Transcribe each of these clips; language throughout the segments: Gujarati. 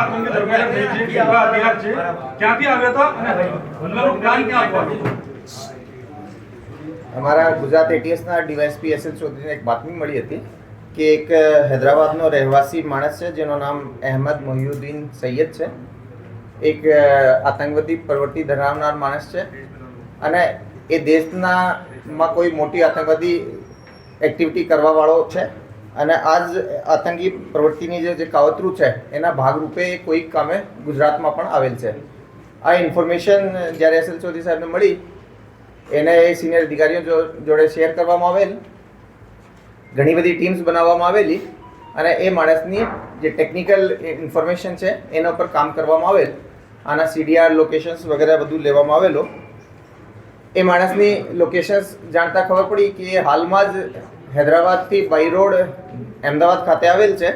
આતંકી ધરપકડ થઈ છે કેવા હથિયાર છે, ક્યાંથી આવ્યા હતા અને હુમલાનો પ્લાન ક્યાં આપવાનું અમારા ગુજરાત એટીએસના ડીવાયસપી એસએલ ચૌધરીને એક બાતમી મળી હતી કે એક હૈદરાબાદનો રહેવાસી માણસ છે, જેનું નામ અહેમદ મોહિઉદ્દીન સૈયદ છે. એક આતંકવાદી પ્રવૃત્તિ ધરાવનાર માણસ છે. અને એ દેશના માં કોઈ મોટી આતંકવાદી એક્ટિવિટી કરવાવાળો છે. અને આ જ આતંકી પ્રવૃત્તિની જે કાવતરું છે, એના ભાગરૂપે કોઈક કામે ગુજરાતમાં પણ આવેલ છે. આ ઇન્ફોર્મેશન જ્યારે એસ એલ ચૌધરી સાહેબને મળી, એને એ સિનિયર અધિકારીઓ જોડે શેર કરવામાં આવેલ, ઘણી બધી ટીમ્સ બનાવવામાં આવેલી, અને એ માણસની જે ટેકનિકલ ઇન્ફોર્મેશન છે, એના ઉપર કામ કરવામાં આવેલ, આના સીડીઆર લોકેશન્સ વગેરે બધું લેવામાં આવેલો. એ માણસની લોકેશન્સ જાણતા ખબર પડી કે હાલમાં જ હૈદરાબાદથી બાઈ રોડ અમદાવાદ ખાતે આવેલ છે.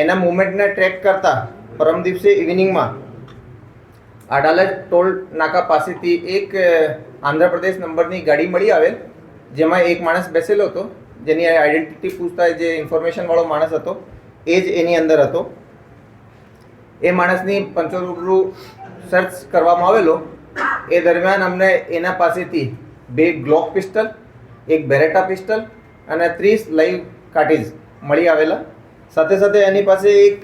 એના મુવમેન્ટને ટ્રેક કરતા પરમ દિવસે ઇવનિંગમાં અડાલજ ટોલ નાકા પાસેથી એક આંધ્રપ્રદેશ નંબરની ગાડી મળી આવેલ, જેમાં એક માણસ બેસેલો હતો. જેની આઈડેન્ટિટી પૂછતા જે ઇન્ફોર્મેશનવાળો માણસ હતો, એ જ એની અંદર હતો. એ માણસની પંચોરૂબરૂ સર્ચ કરવામાં આવેલો. એ દરમિયાન અમને એના પાસેથી બે ગ્લોક પિસ્ટલ, એક બેરેટા પિસ્ટલ અને ત્રીસ લાઈવ કાર્ટીજ મળી આવેલા. સાથે સાથે એની પાસે એક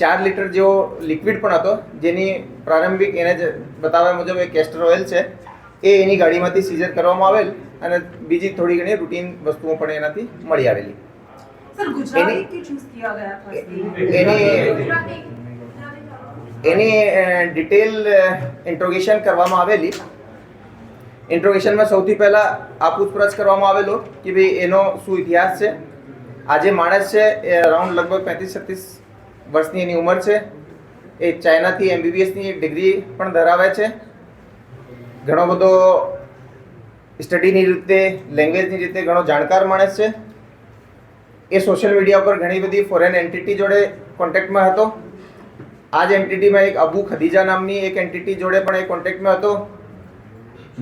ચાર લીટર જેવો લિક્વિડ પણ હતો જેની પ્રારંભિક એને જ બતાવ્યા મુજબ એક કેસ્ટર ઓઇલ છે. એ એની ગાડીમાંથી સીઝર કરવામાં આવેલ અને બીજી થોડી ઘણી રૂટીન વસ્તુઓ પણ એનાથી મળી આવેલી. એની એની ડિટેલ ઇન્ટ્રોગેશન કરવામાં આવેલી. ઇન્ટ્રોગેશનમાં સૌથી પહેલાં આ પૂછપરછ કરવામાં આવેલો કે ભાઈ એનો શું ઇતિહાસ છે? આ જે માણસ છે, એ અરાઉન્ડ લગભગ પેંત્રીસ છત્રીસ વર્ષની એની ઉંમર છે. એ ચાઇનાથી એમબીબીએસની ડિગ્રી પણ ધરાવે છે. ઘણો બધો સ્ટડીની રીતે, લેંગ્વેજની રીતે ઘણો જાણકાર માણસ છે. એ સોશિયલ મીડિયા ઉપર ઘણી બધી ફોરેન એન્ટિટી જોડે કોન્ટેક્ટમાં હતો. આ જ એન્ટિટીમાં એક અબુ ખદીજા નામની એક એન્ટિટી જોડે પણ એ કોન્ટેક્ટમાં હતો.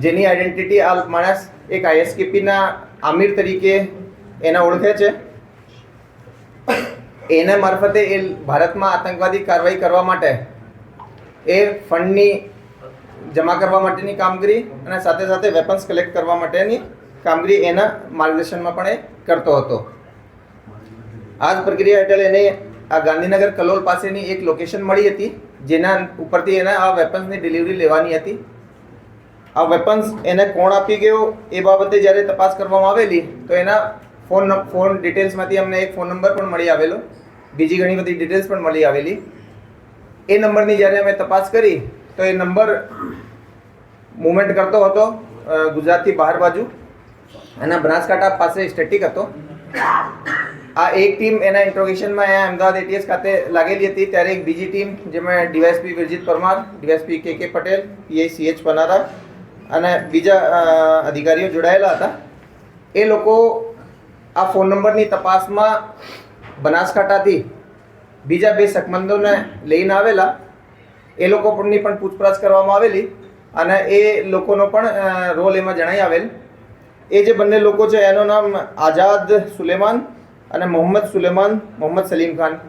જેની આઈડેન્ટિટી આ માણસ એક આઈએસકેપીના આમિર તરીકે એના ઓળખે છે. એના મારફતે એ ભારતમાં આતંકવાદી કાર્યવાહી કરવા માટે એ ફંડની જમા કરવા માટેની કામગીરી અને સાથે સાથે વેપન્સ કલેક્ટ કરવા માટેની કામગીરી એના માર્ગદર્શનમાં પણ એ કરતો હતો. આ જ પ્રક્રિયા હેઠળ એને આ ગાંધીનગર કલોલ પાસેની એક લોકેશન મળી હતી, જેના ઉપરથી એને આ વેપન્સની ડિલિવરી લેવાની હતી. આ વેપન્સ એને કોણ આપી ગયો એ બાબતે જ્યારે તપાસ કરવામાં આવેલી, તો એના ફોન ફોન ડિટેલ્સમાંથી અમને એક ફોન નંબર પણ મળી આવેલો. બીજી ઘણી બધી ડિટેલ્સ પણ મળી આવેલી. એ નંબરની જ્યારે અમે તપાસ કરી, તો એ નંબર મુવમેન્ટ કરતો હતો ગુજરાતથી બહાર બાજુ. એના બનાસકાંઠા પાસે સ્ટેટિક હતો. આ એક ટીમ એના ઇન્ટ્રોગેશનમાં અહીંયા અમદાવાદ એટીએસ ખાતે લાગેલી હતી. ત્યારે એક બીજી ટીમ જેમાં DYSP Virjit Parmar DySP K K Patel PI CH પનારા અને બીજા અધિકારીઓ જોડાયેલા હતા. એ લોકો આ ફોન નંબરની તપાસમાં બનાસકાંઠાથી બીજા બે શકમંદોને લઈને આવેલા. એ લોકોની પણ પૂછપરછ કરવામાં આવેલી અને એ લોકોનો પણ રોલ એમાં જણાઈ આવેલ. એ જે બંને લોકો છે, એનું નામ આઝાદ સુલેમાન અને મોહમ્મદ સુલેમાન, મોહમ્મદ સલીમ ખાન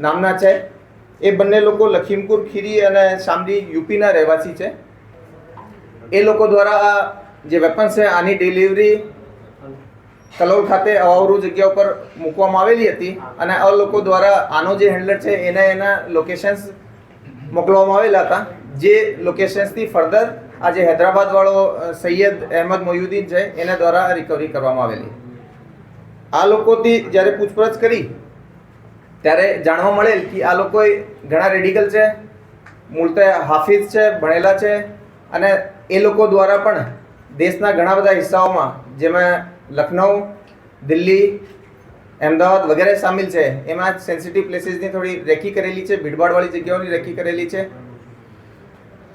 નામના છે. એ બંને લોકો લખીમપુર ખીરી અને શામલી યુપીના રહેવાસી છે. એ લોકો દ્વારા આ જે વેપન્સ છે, આની ડિલિવરી કલોલ ખાતે અવાવરૂ જગ્યા ઉપર મૂકવામાં આવેલી હતી અને આ લોકો દ્વારા આનો જે હેન્ડલર છે, એને એના લોકેશન્સ મોકલવામાં આવેલા હતા. જે લોકેશન્સથી ફર્ધર આ જે હૈદરાબાદવાળો સૈયદ અહેમદ મોયુદ્દીન છે, એના દ્વારા રિકવરી કરવામાં આવેલી. આ લોકોથી જ્યારે પૂછપરછ કરી, ત્યારે જાણવા મળેલ કે આ લોકો ઘણા રેડિકલ છે, મૂળતે હાફિઝ છે, ભણેલા છે અને એ લોકો દ્વારા પણ દેશના ઘણા બધા હિસ્સાઓમાં, જેમાં લખનઉ, દિલ્હી, અમદાવાદ વગેરે સામેલ છે, એમાં સેન્સિટિવ પ્લેસીસની થોડી રેકી કરેલી છે, ભીડભાડવાળી જગ્યાઓની રેકી કરેલી છે.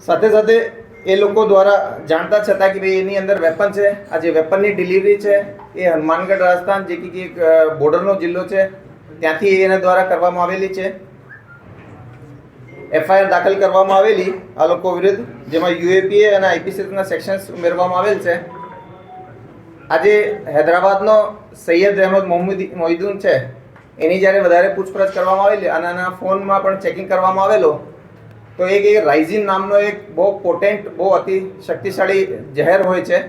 સાથે સાથે એ લોકો દ્વારા જાણતા છતાં કે ભાઈ એની અંદર વેપન છે, આ જે વેપનની ડિલિવરી છે, એ હનુમાનગઢ રાજસ્થાન જે કે એક બોર્ડરનો જિલ્લો છે, ત્યાંથી એના દ્વારા કરવામાં આવેલી છે. એફઆઈઆર દાખલ કરવામાં આવેલી આ લોકો વિરુદ્ધ, જેમાં યુએપીએ અને આઈપીસીના સેક્શન્સ ઉમેરવામાં આવેલ છે. આજે હૈદરાબાદનો સૈયદ અહેમદ મોહમ્મદ મોહિદ્દીન છે. એની જ્યારે વધારે પૂછપરછ કરવામાં આવેલી અને આના ફોનમાં પણ ચેકિંગ કરવામાં આવેલો. તો એક એ રાઇઝિન નામનો એક બહુ પોટેન્ટ બહુ અતિ શક્તિશાળી ઝેર હોય છે.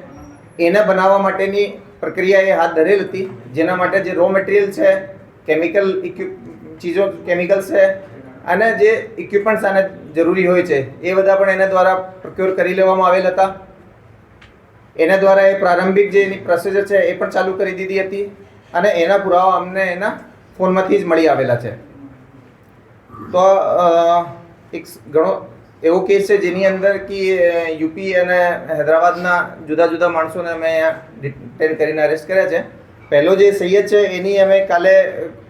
એને બનાવવા માટેની પ્રક્રિયા એ હાથ ધરેલ હતી. જેના માટે જે રો મટીરિયલ છે કેમિકલ ચીજો કેમિકલ્સ છે અને જે ઇક્વિપમેન્ટ્સ આને જરૂરી હોય છે, એ બધા પણ એના દ્વારા પ્રોક્યોર કરી લેવામાં આવેલ હતા. એના દ્વારા એ પ્રારંભિક જે એની પ્રોસિજર છે, એ પણ ચાલુ કરી દીધી હતી અને એના પુરાવા અમને એના ફોનમાંથી જ મળી આવેલા છે. તો એક ઘણો એવો કેસ છે જેની અંદર કે યુપી અને હૈદરાબાદના જુદા જુદા માણસોને અમે અહીંયા ડિટેન કરીને અરેસ્ટ કર્યા છે. પહેલો જે સૈયદ છે, એની અમે કાલે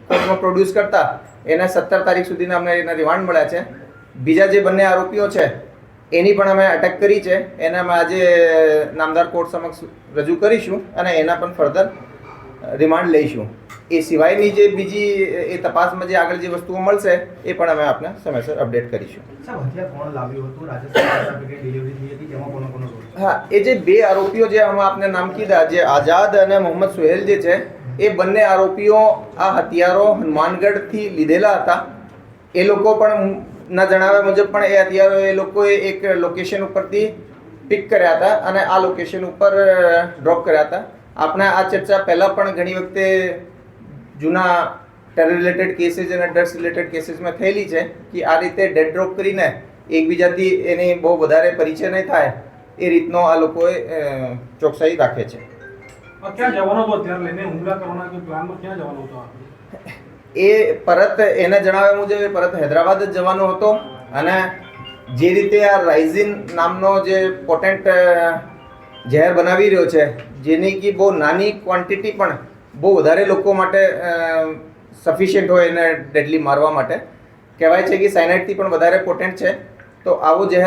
કોર્ટમાં પ્રોડ્યુસ કરતા એને સત્તર તારીખ સુધીના અમને એના રિમાન્ડ મળ્યા છે. બીજા જે બંને આરોપીઓ છે એની પણ અમે અટક કરી છે. એને અમે આજે નામદાર કોર્ટ સમક્ષ રજૂ કરીશું અને એના પણ ફર્ધર રિમાન્ડ લઈશું. એ સિવાયની જે બીજી એ તપાસમાં જે આગળ જે વસ્તુઓ મળશે એ પણ અમે આપને સમયસર અપડેટ કરીશું? હા એ જે બે આરોપીઓ જે અમે આપને નામ કીધા જે આઝાદ અને મોહમ્મદ સુહેલ જે છે એ બંને આરોપીઓ આ હથિયારો હનુમાનગઢથી લીધેલા હતા. એ લોકો પણ ના જણાવ્યા મુજબ પણ એ હથિયારો એ લોકોએ એક લોકેશન ઉપરથી પિક કર્યા હતા અને આ લોકેશન ઉપર ડ્રોપ કર્યા હતા. આપણે આ ચર્ચા પહેલાં પણ ઘણી વખતે જૂના ટેરર રિલેટેડ કેસીસ અને ડ્રગ્સ રિલેટેડ કેસીસમાં થયેલી છે કે આ રીતે ડેડ ડ્રોપ કરીને એકબીજાથી એની બહુ વધારે પરિચય નહીં થાય એ રીતનો આ લોકોએ ચોકસાઈ રાખે છે. ક્યાં જવાનો હતો? ત્યારે લઈને હુમલા ક્યાં જવાનો એ પરત એને જણાવ્યા મુજબ એ પરત હૈદરાબાદ જ જવાનો હતો અને જે રીતે આ રાઇઝિન નામનો જે પોટેન્ટ ઝેર બનાવી રહ્યો છે, જેની કે બહુ નાની ક્વોન્ટિટી પણ બહુ વધારે લોકો માટે સફિશિયન્ટ હોય એને ડેડલી મારવા માટે. કહેવાય છે કે સાયનાઇડથી પણ વધારે પોટેન્ટ છે. તો આવો ઝેર